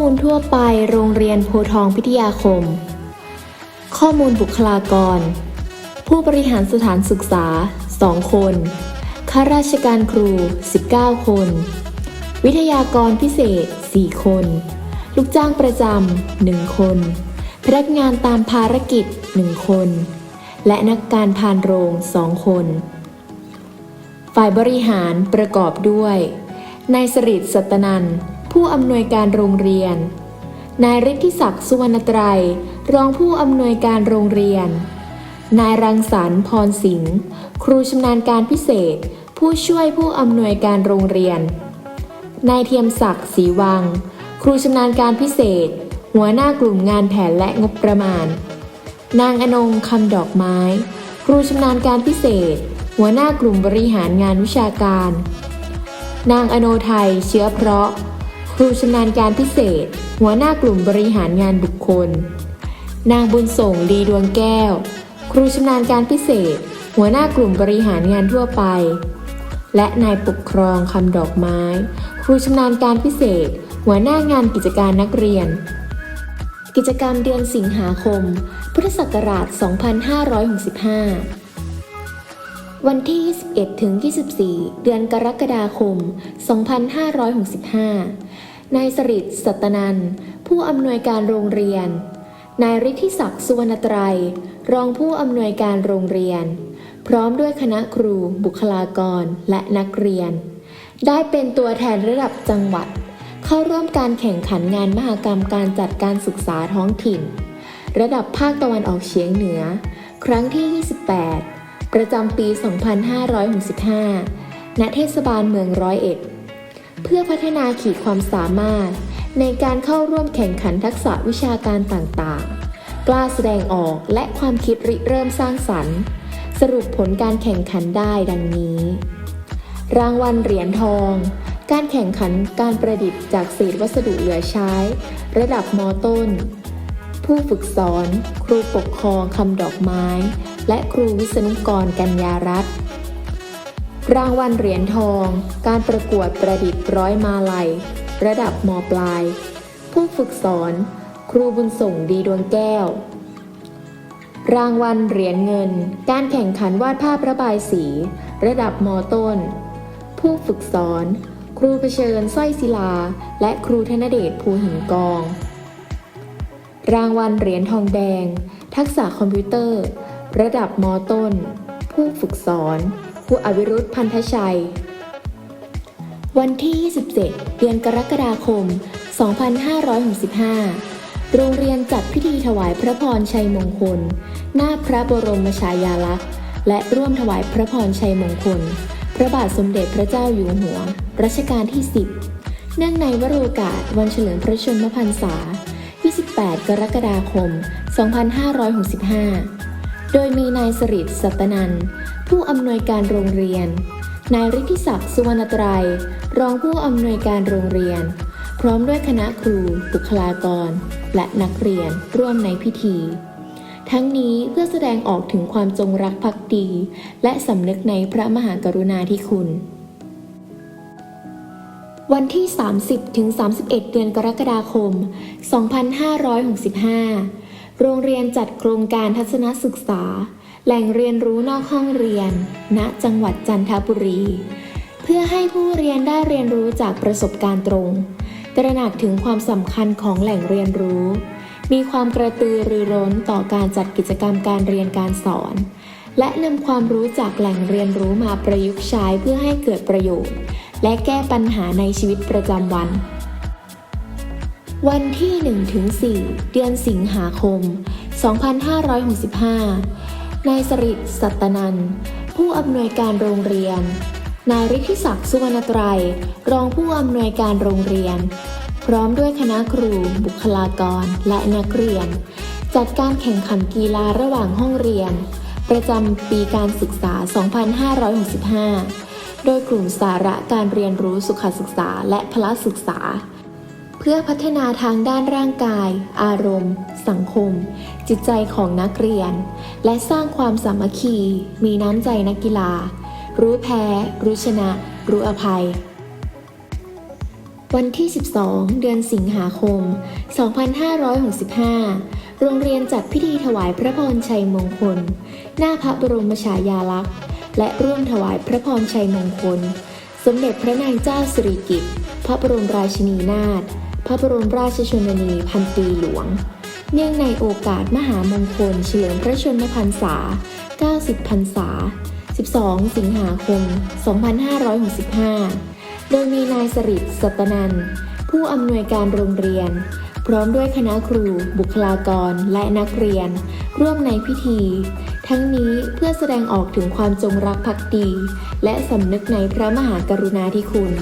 มูลทั่วไปโรงเรียนโพทองพิทยาคม ข้อมูลบุคลากร ผู้บริหารสถานศึกษา 2 คน ข้าราชการครู 19 คน วิทยากรพิเศษ 4 คน ลูกจ้างประจำ 1 คน พนักงานตามภารกิจ 1 คน และนักการพานโรง 2 คน ฝ่ายบริหารประกอบด้วย นายสริตสัตนันท์ ผู้อำนวยการโรงเรียน นายฤทธิศักดิ์สุวรรณไตรรองผู้อำนวยการโรงเรียน นายรังสรรค์พรสิงห์ครูชำนาญการพิเศษ ผู้ช่วยผู้อำนวยการโรงเรียน นายเทียมศักดิ์ศรีวัง ครูชำนาญการพิเศษ หัวหน้ากลุ่มงานแผนและงบประมาณ นางอนงคำดอกไม้ ครูชำนาญการพิเศษ หัวหน้ากลุ่มบริหารงานวิชาการ นางอโนไทยเชื้อเพราะ รูชำนาญการพิเศษ หัวหน้ากลุ่มบริหารงานบุคคล นางบุญส่งดีดวงแก้ว ครูชำนาญการพิเศษ หัวหน้ากลุ่มบริหารงานทั่วไป และนายปกครองคำดอกไม้ ครูชำนาญการพิเศษ หัวหน้างานกิจการนักเรียน กิจกรรมเดือนสิงหาคม พุทธศักราช 2565วันที่ 21 ถึง 24 เดือนกรกฎาคม 2565 นายสริตสัตนันท์ผู้อำนวยการโรงเรียน นายฤทธิศักดิ์สุวรรณไตรยรองผู้อำนวยการโรงเรียน พร้อมด้วยคณะครู บุคลากร และนักเรียน ได้เป็นตัวแทนระดับจังหวัด เข้าร่วมการแข่งขันงานมหกรรมการจัดการศึกษาท้องถิ่น ระดับภาคตะวันออกเฉียงเหนือ ครั้งที่ 28 ประจำปี 2565ณเทศบาลเมืองร้อยเอ็ด เพื่อพัฒนาขีดความสามารถ ในการเข้าร่วมแข่งขันทักษะวิชาการต่างๆ กล้าแสดงออกและความคิดริเริ่มสร้างสรรค์ สรุปผลการแข่งขันได้ดังนี้ รางวัลเหรียญทอง การแข่งขันการประดิษฐ์จากเศษวัสดุเหลือใช้ ระดับมต้น ผู้ฝึกสอน ครูปกครองคำดอกไม้ และครูวิศนุกรกัญญารัตน์ รางวัลเหรียญทอง การประกวดประดิษฐ์ร้อยมาลัย ระดับมปลาย ผู้ฝึกสอน ครูบุญส่งดีดวงแก้ว รางวัลเหรียญเงิน การแข่งขันวาดภาพระบายสี ระดับมต้น ผู้ฝึกสอน ครูเผชิญสร้อยศิลา และครูธนเดชภูหินกอง รางวัลเหรียญทองแดง ทักษะคอมพิวเตอร์ ระดับมต้น ผู้ฝึกสอน ครูอวิรุธพันธชัย วันที่ 27 เดือนกรกฎาคม 2565 โรงเรียนจัดพิธีถวายพระพรชัยมงคล หน้าพระบรมฉายาลักษณ์ และร่วมถวายพระพรชัยมงคล พระบาทสมเด็จพระเจ้าอยู่หัว รัชกาลที่ 10 เนื่องในวโรกาสวันเฉลิมพระชนมพรรษา 28 กรกฎาคม 2565 โดยมีนายสริตสัตนันท์ ผู้อำนวยการโรงเรียน นายฤทธิศักดิ์สุวรรณไตรยรองผู้อำนวยการโรงเรียน พร้อมด้วยคณะครู บุคลากร และนักเรียนร่วมในพิธี ทั้งนี้เพื่อแสดงออกถึงความจงรักภักดี และสำนึกในพระมหากรุณาธิคุณวันที่ 30 ถึง 31 เดือนกรกฎาคม 2565 โรงเรียนจัดโครงการทัศนศึกษา แหล่งเรียนรู้นอกห้องเรียน ณ จังหวัดจันทบุรี เพื่อให้ผู้เรียนได้เรียนรู้จากประสบการณ์ตรง ตระหนักถึงความสำคัญของแหล่งเรียนรู้ มีความกระตือรือร้นต่อการจัดกิจกรรมการเรียนการสอน และนำความรู้จากแหล่งเรียนรู้มาประยุกต์ใช้เพื่อให้เกิดประโยชน์ และแก้ปัญหาในชีวิตประจำวันวันที่ 1-4 เดือนสิงหาคม 2565 นายสริตสัตนัน ผู้อำนวยการโรงเรียน นายฤทธิศักดิ์สุวรรณไตรยรองผู้อำนวยการโรงเรียน พร้อมด้วยคณะครู บุคลากร และนักเรียน จัดการแข่งขันกีฬาระหว่างห้องเรียน ประจำปีการศึกษา 2565 โดยกลุ่มสาระการเรียนรู้สุขศึกษาและพละศึกษา เพื่อพัฒนาทางด้านร่างกาย อารมณ์ สังคม จิตใจของนักเรียน และสร้างความสามัคคี มีน้ำใจนักกีฬา รู้แพ้ รู้ชนะ รู้อภัย วันที่ 12 เดือนสิงหาคม 2565 โรงเรียนจัดพิธีถวายพระพรชัยมงคล หน้าพระบรมฉายาลักษณ์ และร่วมถวายพระพรชัยมงคลสมเด็จพระนางเจ้าสิริกิติ์ พระบรมราชินีนาถ พระบรมราชชนนีพันปีหลวง เนื่องในโอกาสมหามงคลเฉลิมพระชนมพรรษา 90 พรรษา 12 สิงหาคม 2565 โดยมีนายสริตสัตนันท์ผู้อำนวยการโรงเรียน พร้อมด้วยคณะครู บุคลากร และนักเรียน ร่วมในพิธี ทั้งนี้เพื่อแสดงออกถึงความจงรักภักดี และสำนึกในพระมหากรุณาธิคุณ